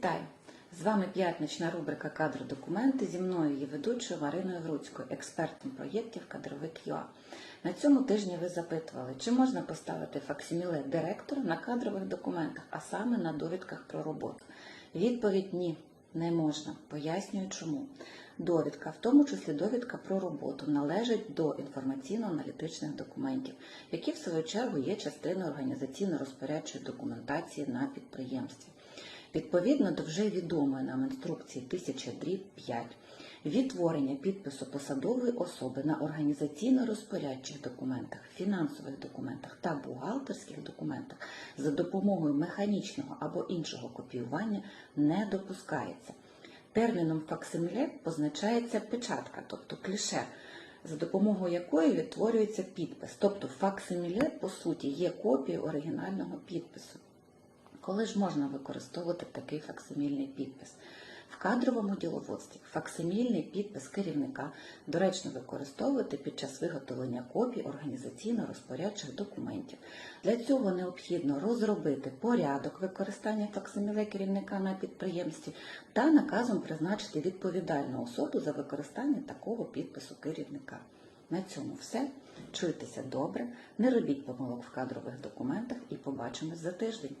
Вітаю! З вами п'ятнична рубрика Кадри документи зі мною її ведучою Мариною Груцькою, експертом проєктів Кадровик ЮА. На цьому тижні ви запитували, чи можна поставити факсиміле директора на кадрових документах, а саме на довідках про роботу. Відповідь ні, не можна. Пояснюю чому. Довідка, в тому числі довідка про роботу, належить до інформаційно-аналітичних документів, які в свою чергу є частиною організаційно-розпорядчої документації на підприємстві. Відповідно до вже відомої нам інструкції 1000 дріб 5, відтворення підпису посадової особи на організаційно-розпорядчих документах, фінансових документах та бухгалтерських документах за допомогою механічного або іншого копіювання не допускається. Терміном факсиміле позначається печатка, тобто кліше, за допомогою якої відтворюється підпис. Тобто факсиміле, по суті, є копією оригінального підпису. Коли ж можна використовувати такий факсимільний підпис? В кадровому діловодстві факсимільний підпис керівника доречно використовувати під час виготовлення копій організаційно-розпорядчих документів. Для цього необхідно розробити порядок використання факсиміле керівника на підприємстві та наказом призначити відповідальну особу за використання такого підпису керівника. На цьому все. Чуйтеся добре, не робіть помилок в кадрових документах і побачимось за тиждень.